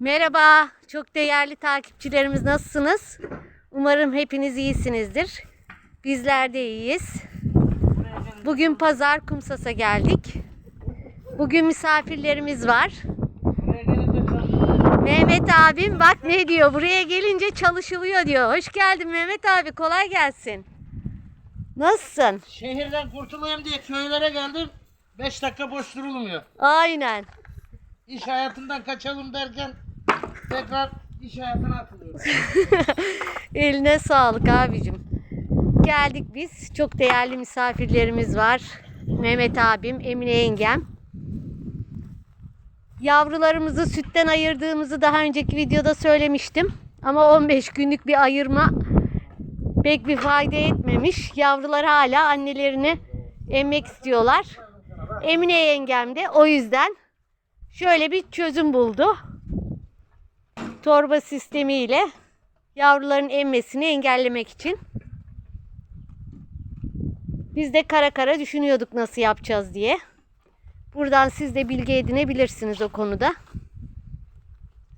Merhaba, çok değerli takipçilerimiz nasılsınız? Umarım hepiniz iyisinizdir. Bizler de iyiyiz. Bugün pazar Kumsas'a geldik. Bugün misafirlerimiz var. Mehmet abim bak ne diyor. Buraya gelince çalışılıyor diyor. Hoş geldin Mehmet abi. Kolay gelsin. Nasılsın? Şehirden kurtulayım diye köylere geldim. 5 dakika boş durulmuyor. Aynen. İş hayatından kaçalım derken tekrar iş hayatına atılıyoruz. Eline sağlık abicim. Geldik biz. Çok değerli misafirlerimiz var. Mehmet abim, Emine yengem. Yavrularımızı sütten ayırdığımızı daha önceki videoda söylemiştim. Ama 15 günlük bir ayırma pek bir fayda etmemiş. Yavrular hala annelerini emmek istiyorlar. Emine yengem de o yüzden şöyle bir çözüm buldu. Torba sistemiyle yavruların emmesini engellemek için. Biz de kara kara düşünüyorduk nasıl yapacağız diye. Buradan siz de bilgi edinebilirsiniz o konuda.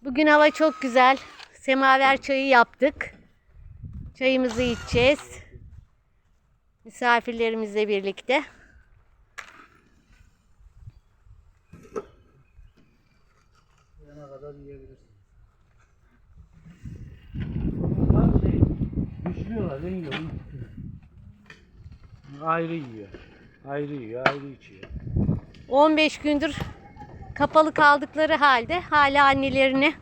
Bugün hava çok güzel. Semaver çayı yaptık. Çayımızı içeceğiz. Misafirlerimizle birlikte. Yana kadar yiyebilirsin. Onlar şey, güçlüyorlar, ben yiyorum. Ayrı yiyor. Ayrı yiyor, ayrı içiyor. 15 gündür kapalı kaldıkları halde hala annelerini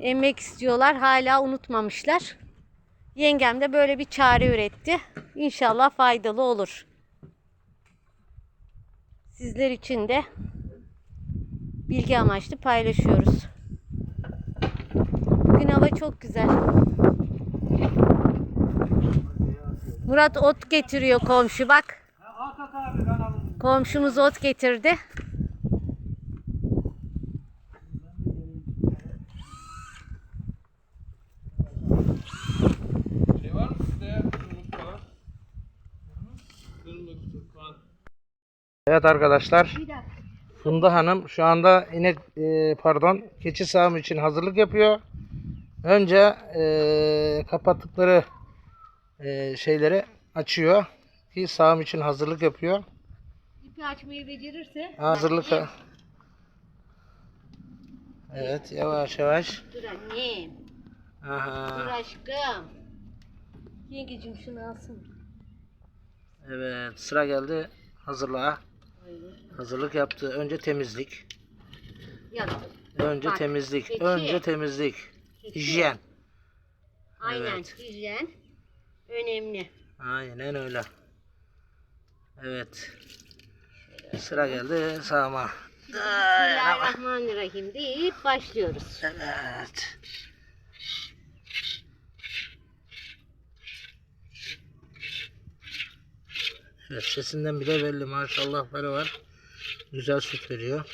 emmek istiyorlar. Hala unutmamışlar. Yengem de böyle bir çare üretti. İnşallah faydalı olur. Sizler için de bilgi amaçlı paylaşıyoruz. Bugün hava çok güzel. Murat ot getiriyor komşu bak. Komşumuz ot getirdi. Şey. Evet arkadaşlar. Funda Hanım şu anda inek e, pardon keçi sağım için hazırlık yapıyor. Önce e, kapattıkları e, şeyleri açıyor ki sağım için hazırlık yapıyor. İpi açmayı becerirse Hazırlık. Evet yavaş yavaş. Dur annem. Dur Aha. aşkım. Yengecim şunu alsın. Evet sıra geldi hazırlığa. Hazırlık yaptı. Önce temizlik. Yaptım. Önce Bak, temizlik. keçi. Önce temizlik. Hijyen. Aynen. Evet. Hijyen önemli. Aynen öyle. Evet. Sıra geldi sağıma. Bismillahirrahmanirrahim deyip başlıyoruz. Evet. Evet sesinden bile belli maşallahları var. Güzel süt veriyor.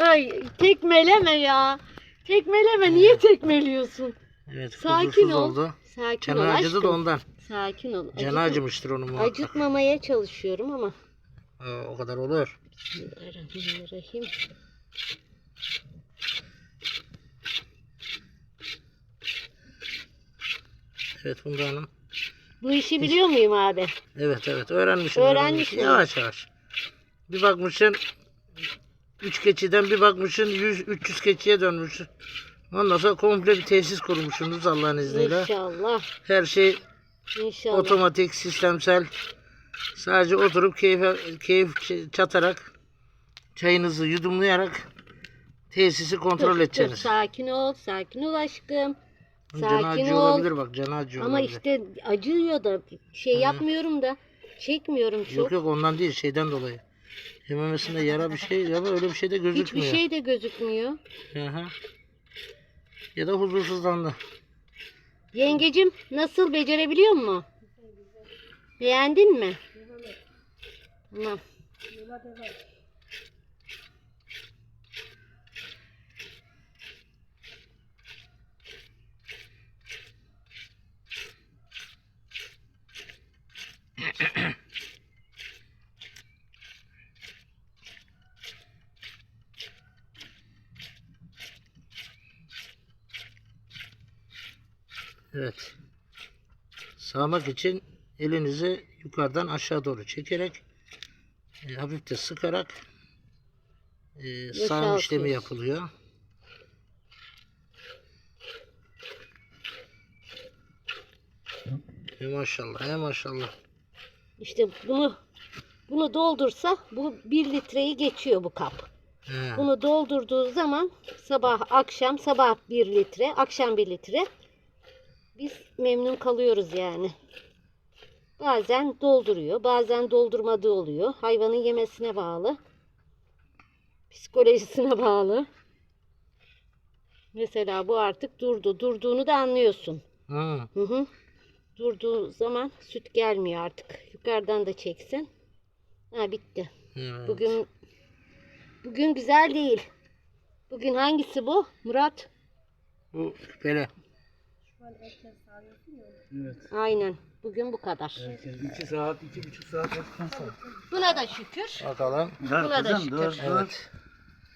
Ay tekmeleme ya. Tekmeleme niye tekmeliyorsun? Evet Sakin ol. oldu. Sakin Canı ol acıdı da aşkım. ondan. Sakin ol. Canı Acıtma- acımıştır onun muhakkak. Acıtmamaya çalışıyorum ama. Aa, o kadar olur. Bismillahirrahmanirrahim. Evet Funda Hanım. Bu işi biliyor muyum abi? Evet evet öğrenmişim. Öğrenmiş öğrenmişim. mi? Yavaş yavaş. Bir bakmışsın 3 keçiden bir bakmışsın 100 300 keçiye dönmüşsün. Ondan sonra komple bir tesis kurmuşsunuz Allah'ın izniyle. İnşallah. Her şey İnşallah. otomatik, sistemsel. Sadece oturup keyif, keyif çatarak, çayınızı yudumlayarak tesisi kontrol Dur, dur, edeceksiniz. sakin ol, sakin ol aşkım. Canı Sakin acıyor ol. olabilir bak, canı acıyor Ama olabilir. işte acıyor da şey yapmıyorum da çekmiyorum çok. Yok yok ondan değil, şeyden dolayı. Yememesinde yara bir şey ama öyle bir şey de Hiçbir gözükmüyor. şey de gözükmüyor. Aha. Ya da huzursuzlandı. Yengecim nasıl becerebiliyor mu? Beğendin mi? Tamam. Evet. Sağmak için elinizi yukarıdan aşağı doğru çekerek e, hafif de sıkarak e, sağım işlemi yapılıyor. E maşallah, e maşallah. İşte bunu bunu doldursa bu 1 litreyi geçiyor bu kap. He. Bunu doldurduğu zaman sabah akşam sabah 1 litre akşam 1 litre biz memnun kalıyoruz yani. Bazen dolduruyor bazen doldurmadığı oluyor. Hayvanın yemesine bağlı. Psikolojisine bağlı. Mesela bu artık durdu. Durduğunu da anlıyorsun. Hı. Hı hı. Durduğu zaman süt gelmiyor artık. Yukarıdan da çeksin. Ha bitti. Evet. Bugün bugün güzel değil. Bugün hangisi bu? Murat? Bu küpeli. Aynen. Bugün bu kadar. 2 saat, 2,5 saat yaptıktan sonra. Buna da şükür. Bakalım. Dur Buna da kızım şükür. dur dur. Evet.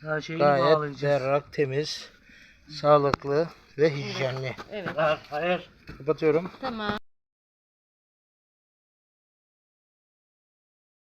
Daha şeyini Gayet bağlayacağız. berrak, temiz, sağlıklı ve hijyenli. Evet. Hayır. Kapatıyorum. Tamam.